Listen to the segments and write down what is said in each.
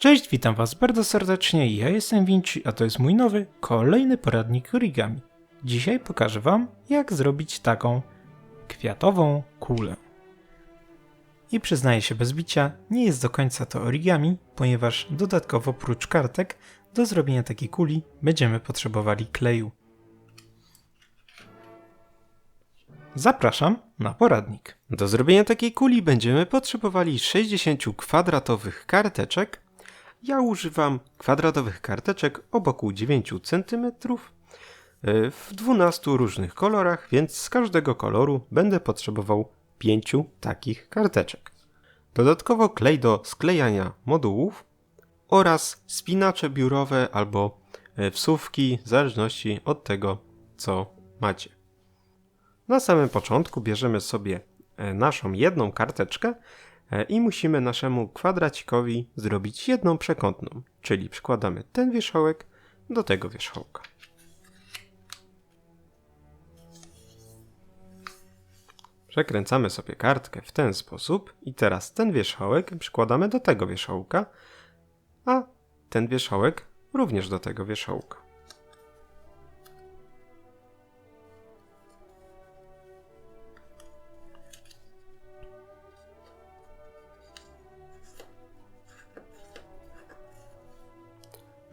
Cześć, witam Was bardzo serdecznie. Ja jestem Vinci, a to jest mój nowy, kolejny poradnik origami. Dzisiaj pokażę Wam, jak zrobić taką kwiatową kulę. I przyznaję się bez bicia, nie jest do końca to origami, ponieważ dodatkowo prócz kartek do zrobienia takiej kuli będziemy potrzebowali kleju. Zapraszam na poradnik. Do zrobienia takiej kuli będziemy potrzebowali 60 kwadratowych karteczek. Ja używam kwadratowych karteczek o boku 9 cm e, w 12 różnych kolorach, więc z każdego koloru będę potrzebował 5 takich karteczek. Dodatkowo klej do sklejania modułów oraz spinacze biurowe albo e, wsówki, w zależności od tego, co macie. Na samym początku bierzemy sobie e, naszą jedną karteczkę i musimy naszemu kwadracikowi zrobić jedną przekątną, czyli przykładamy ten wierzchołek do tego wierzchołka. Przekręcamy sobie kartkę w ten sposób i teraz ten wierzchołek przykładamy do tego wierzchołka, a ten wierzchołek również do tego wierzchołka.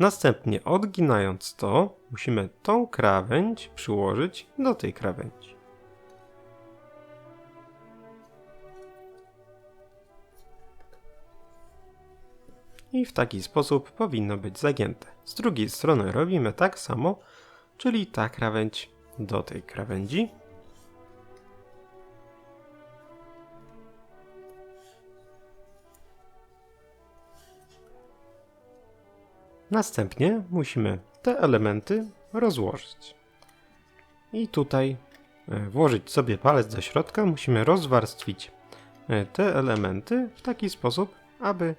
Następnie odginając to, musimy tą krawędź przyłożyć do tej krawędzi. I w taki sposób powinno być zagięte. Z drugiej strony robimy tak samo, czyli ta krawędź do tej krawędzi. Następnie musimy te elementy rozłożyć. I tutaj e, włożyć sobie palec do środka, musimy rozwarstwić e, te elementy w taki sposób, aby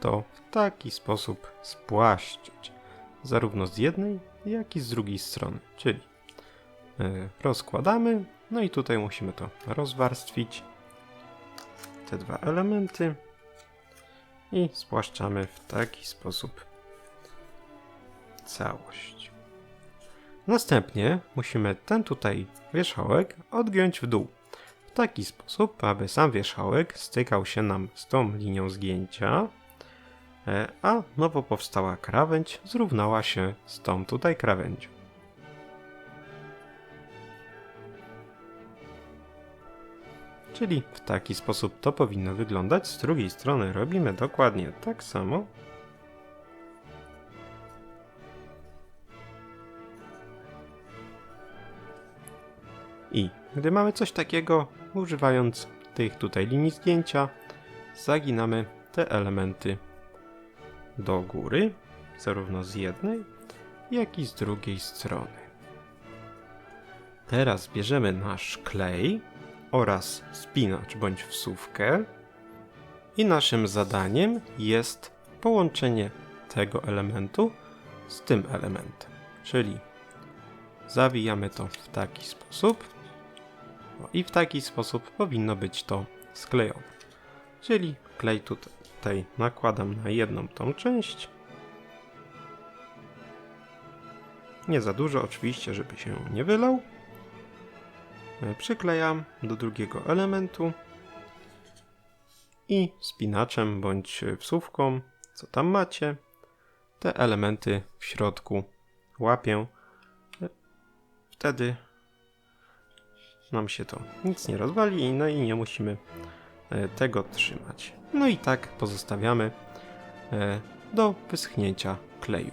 to w taki sposób spłaszczyć, zarówno z jednej, jak i z drugiej strony. Czyli e, rozkładamy, no i tutaj musimy to rozwarstwić, te dwa elementy i spłaszczamy w taki sposób całość. Następnie musimy ten tutaj wierzchołek odgiąć w dół. W taki sposób, aby sam wierzchołek stykał się nam z tą linią zgięcia, e, a nowo powstała krawędź zrównała się z tą tutaj krawędzią. Czyli w taki sposób to powinno wyglądać. Z drugiej strony robimy dokładnie tak samo. I gdy mamy coś takiego, używając tych tutaj linii zdjęcia, zaginamy te elementy. Do góry, zarówno z jednej, jak i z drugiej strony. Teraz bierzemy nasz klej oraz spinacz bądź wsówkę. I naszym zadaniem jest połączenie tego elementu z tym elementem, czyli zawijamy to w taki sposób, i w taki sposób powinno być to sklejone. Czyli klej tutaj nakładam na jedną tą część. Nie za dużo oczywiście, żeby się nie wylał. E, przyklejam do drugiego elementu i spinaczem bądź wsówką, co tam macie, te elementy w środku łapię. E, wtedy nam się to nic nie rozwali, no i nie musimy e, tego trzymać. No i tak pozostawiamy e, do wyschnięcia kleju.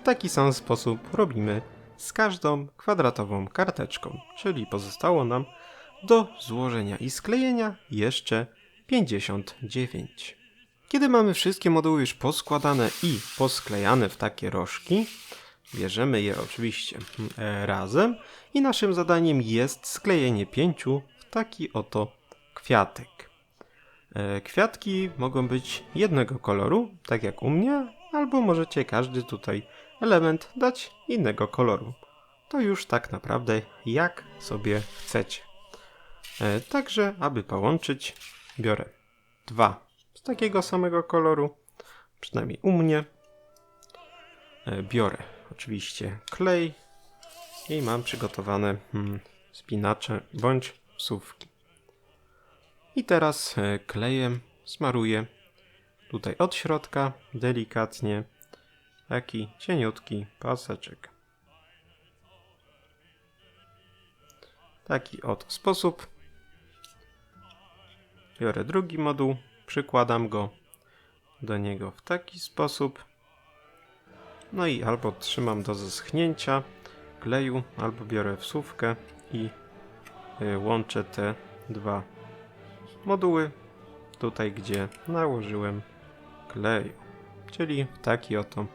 W taki sam sposób robimy z każdą kwadratową karteczką, czyli pozostało nam do złożenia i sklejenia jeszcze 59. Kiedy mamy wszystkie moduły już poskładane i posklejane w takie rożki, Bierzemy je oczywiście e, razem i naszym zadaniem jest sklejenie pięciu w taki oto kwiatek. E, kwiatki mogą być jednego koloru, tak jak u mnie, albo możecie każdy tutaj element dać innego koloru. To już tak naprawdę jak sobie chcecie. E, także, aby połączyć, biorę dwa z takiego samego koloru, przynajmniej u mnie. Biorę oczywiście klej i mam przygotowane hmm, spinacze bądź wsówki. I teraz e, klejem smaruję tutaj od środka delikatnie taki cieniutki paseczek. Taki oto sposób. Biorę drugi moduł, przykładam go do niego w taki sposób. No i albo trzymam do zeschnięcia kleju, albo biorę wsówkę i y, łączę te dwa moduły tutaj, gdzie nałożyłem kleju. Czyli w taki oto y,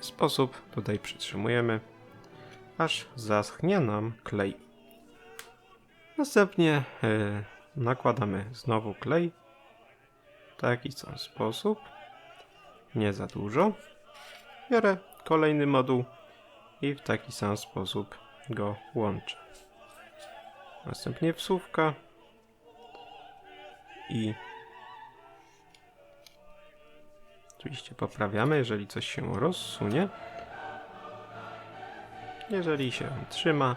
sposób tutaj przytrzymujemy, aż zaschnie nam klej. Następnie y, nakładamy znowu klej w taki sam sposób, nie za dużo. Biorę kolejny moduł i w taki sam sposób go łączę. Następnie wsówka i oczywiście poprawiamy, jeżeli coś się rozsunie. Jeżeli się trzyma,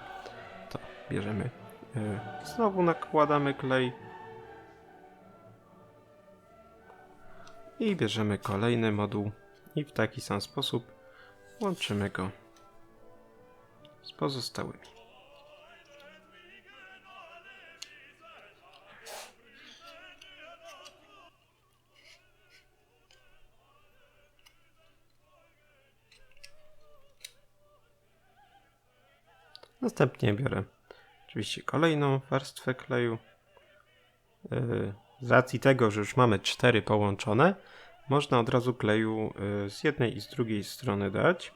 to bierzemy yy, znowu nakładamy klej i bierzemy kolejny moduł i w taki sam sposób łączymy go z pozostałymi. Następnie biorę oczywiście kolejną warstwę kleju. Yy, z racji tego, że już mamy cztery połączone, można od razu kleju yy, z jednej i z drugiej strony dać.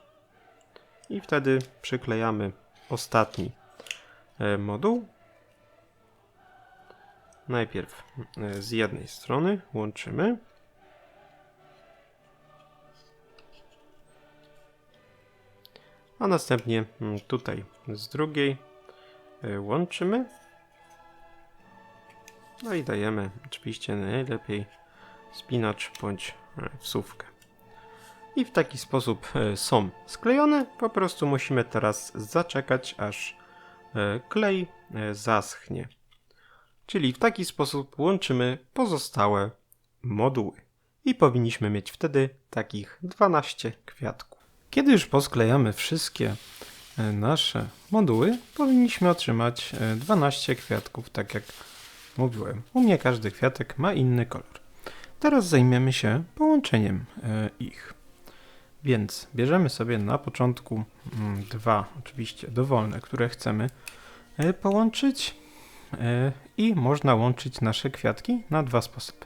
I wtedy przyklejamy ostatni yy, moduł. Najpierw z jednej strony łączymy. A następnie mm, tutaj z drugiej łączymy. No i dajemy oczywiście najlepiej spinacz bądź e, wsówkę. I w taki sposób e, są sklejone. Po prostu musimy teraz zaczekać, aż e, klej zaschnie. Czyli w taki sposób łączymy pozostałe moduły. I powinniśmy mieć wtedy takich 12 kwiatków. Kiedy już posklejamy wszystkie nasze moduły, powinniśmy otrzymać 12 kwiatków, tak jak mówiłem, u mnie każdy kwiatek ma inny kolor. Teraz zajmiemy się połączeniem e, ich. Więc bierzemy sobie na początku mm, dwa, oczywiście dowolne, które chcemy e, połączyć e, i można łączyć nasze kwiatki na dwa sposoby.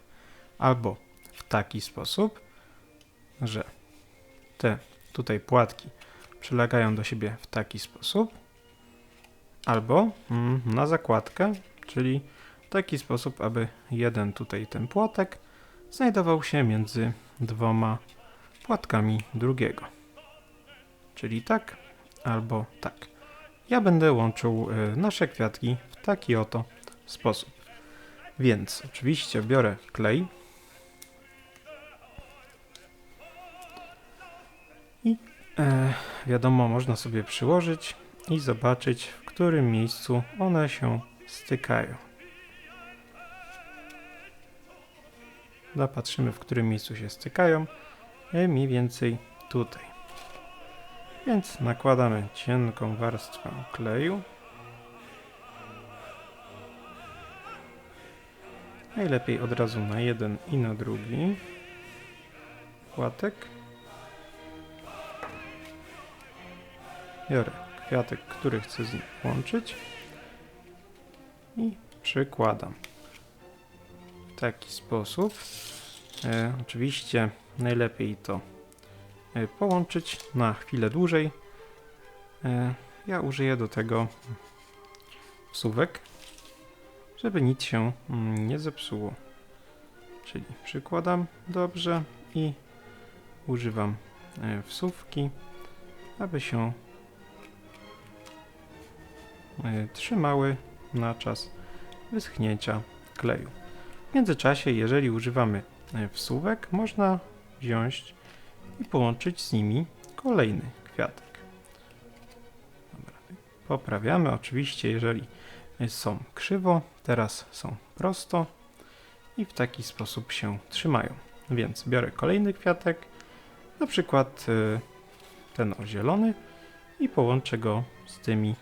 Albo w taki sposób, że te tutaj płatki przylegają do siebie w taki sposób, albo mm, na zakładkę, czyli w taki sposób, aby jeden tutaj ten płotek znajdował się między dwoma płatkami drugiego. Czyli tak albo tak. Ja będę łączył y, nasze kwiatki w taki oto sposób. Więc oczywiście biorę klej i e, wiadomo, można sobie przyłożyć i zobaczyć, w którym miejscu one się stykają. Zapatrzymy, w którym miejscu się stykają. I mniej więcej tutaj. Więc nakładamy cienką warstwę kleju. Najlepiej od razu na jeden i na drugi płatek. Biorę kwiatek, który chcę z nim łączyć i przykładam taki sposób. E, oczywiście najlepiej to e, połączyć na chwilę dłużej. E, ja użyję do tego wsówek, żeby nic się mm, nie zepsuło. Czyli przykładam dobrze i używam e, wsówki, aby się e, trzymały na czas wyschnięcia kleju. W międzyczasie, jeżeli używamy e, wsówek, można wziąć i połączyć z nimi kolejny kwiatek. Dobra. Poprawiamy oczywiście, jeżeli są krzywo, teraz są prosto i w taki sposób się trzymają. Więc biorę kolejny kwiatek, na przykład y, ten o zielony i połączę go z tymi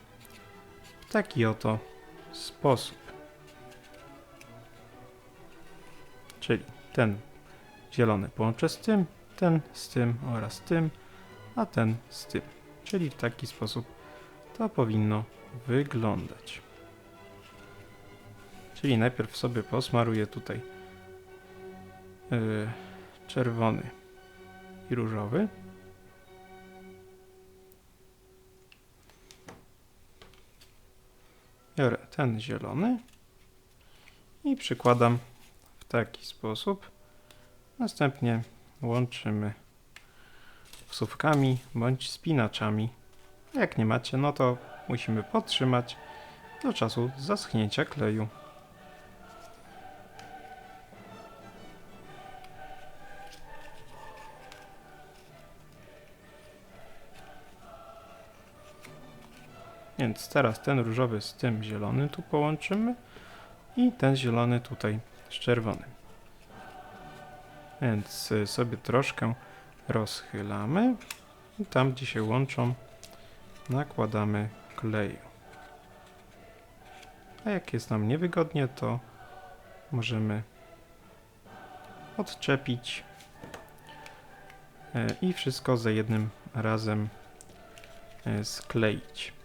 w taki oto sposób. Czyli ten zielony połączę z tym, ten z tym oraz tym, a ten z tym. Czyli w taki sposób to powinno wyglądać. Czyli najpierw sobie posmaruję tutaj yy, czerwony i różowy. Biorę ten zielony i przykładam taki sposób. Następnie łączymy wsówkami bądź spinaczami. Jak nie macie, no to musimy podtrzymać do czasu zaschnięcia kleju. Więc teraz ten różowy z tym zielonym tu połączymy i ten zielony tutaj z czerwonym. Więc y, sobie troszkę rozchylamy i tam gdzie się łączą nakładamy kleju. A jak jest nam niewygodnie to możemy odczepić y, i wszystko za jednym razem y, skleić.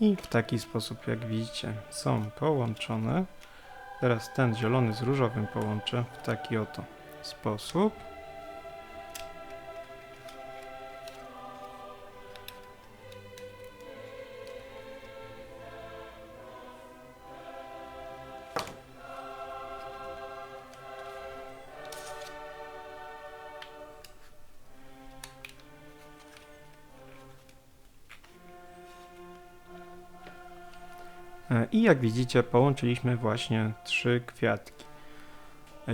I w taki sposób, jak widzicie, są połączone. Teraz ten zielony z różowym połączę w taki oto sposób. I jak widzicie, połączyliśmy właśnie trzy kwiatki. E,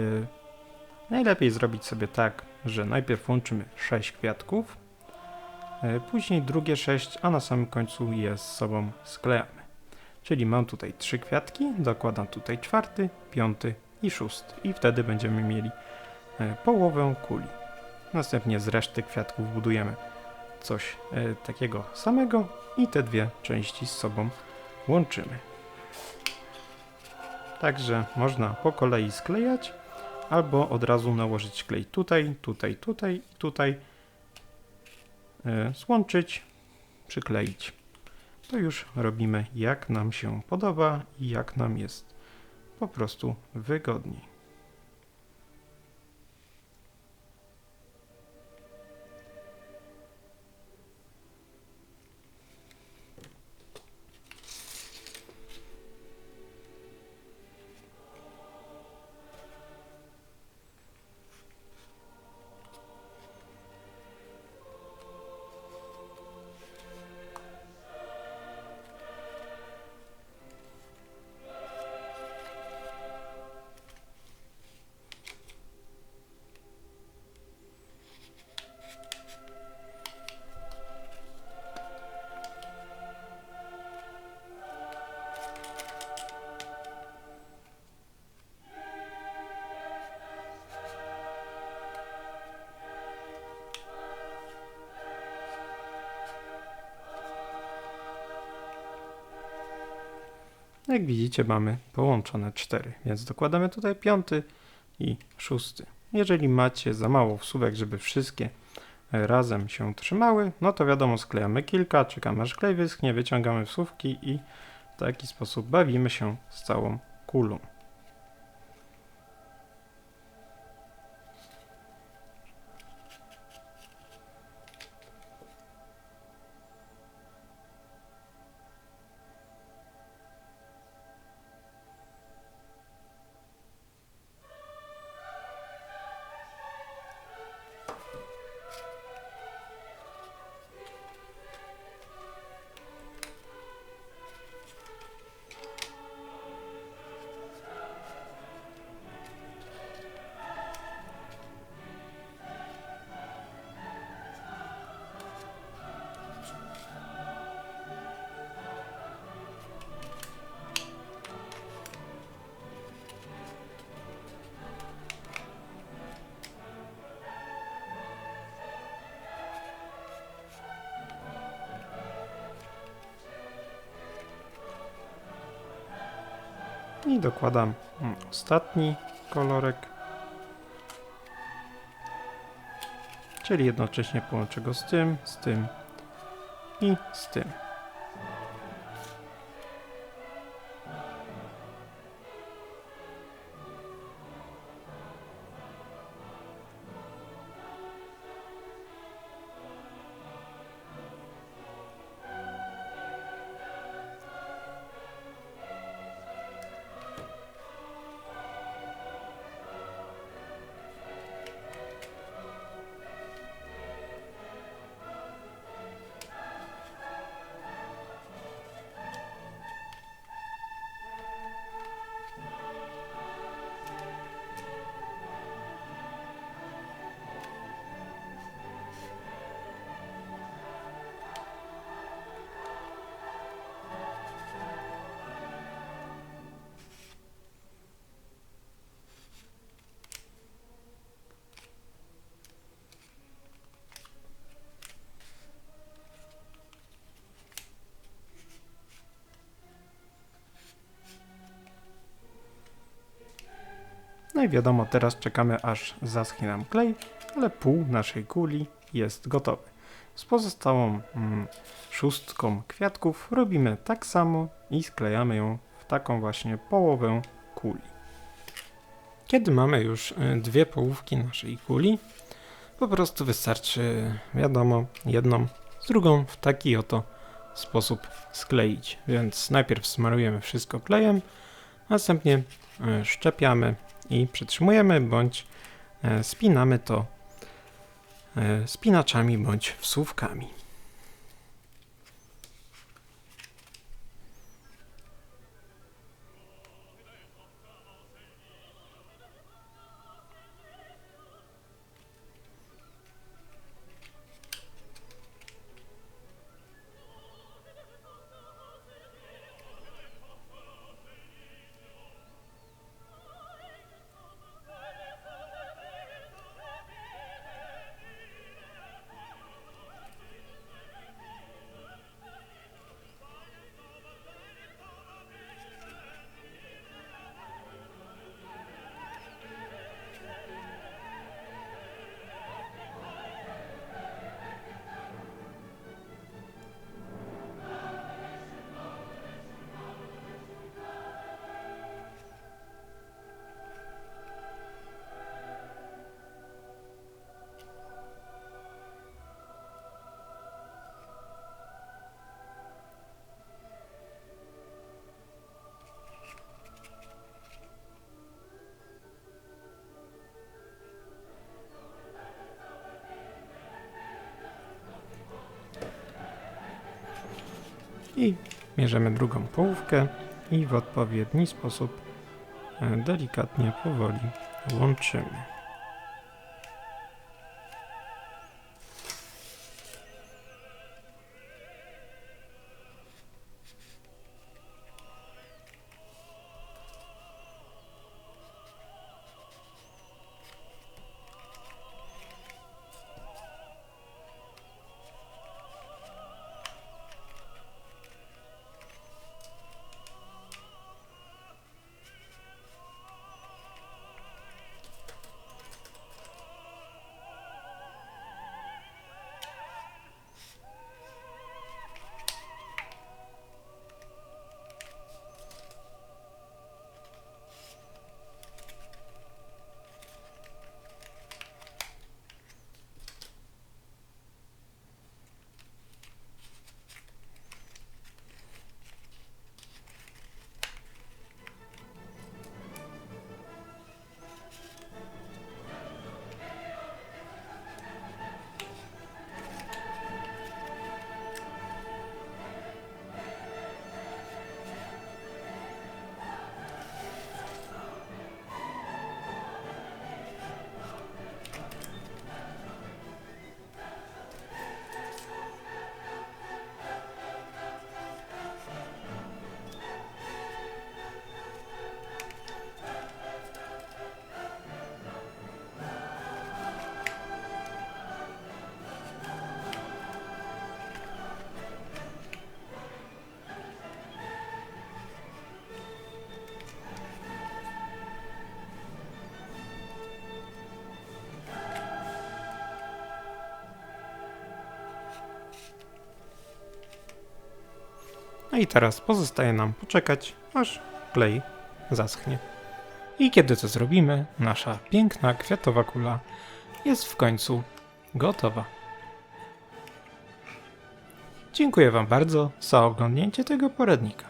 Najlepiej zrobić sobie tak, że najpierw łączymy 6 kwiatków, e, później drugie 6, a na samym końcu je z sobą sklejamy. Czyli mam tutaj trzy kwiatki, dokładam tutaj czwarty, piąty i szósty i wtedy będziemy mieli e, połowę kuli. Następnie z reszty kwiatków budujemy coś e, takiego samego i te dwie części z sobą łączymy. Także można po kolei sklejać, albo od razu nałożyć klej tutaj, tutaj, tutaj, tutaj, yy, złączyć, przykleić. To już robimy jak nam się podoba i jak nam jest po prostu wygodniej. Jak widzicie, mamy połączone cztery, więc dokładamy tutaj piąty i szósty. Jeżeli macie za mało wsówek, żeby wszystkie e, razem się trzymały, no to wiadomo, sklejamy kilka, czekamy aż klej wyschnie, wyciągamy wsówki i w taki sposób bawimy się z całą kulą. I dokładam mm, ostatni kolorek. Czyli jednocześnie połączę go z tym, z tym i z tym. No i wiadomo, teraz czekamy aż zaschnie nam klej, ale pół naszej kuli jest gotowy. Z pozostałą mm, szóstką kwiatków robimy tak samo i sklejamy ją w taką właśnie połowę kuli. Kiedy mamy już y, dwie połówki naszej kuli, po prostu wystarczy, wiadomo, jedną z drugą w taki oto sposób skleić. Więc najpierw smarujemy wszystko klejem, następnie y, szczepiamy i przytrzymujemy bądź e, spinamy to e, spinaczami bądź wsówkami. I bierzemy drugą połówkę i w odpowiedni sposób e, delikatnie, powoli łączymy. I teraz pozostaje nam poczekać, aż klej zaschnie. I kiedy to zrobimy, nasza piękna kwiatowa kula jest w końcu gotowa. Dziękuję Wam bardzo za oglądnięcie tego poradnika.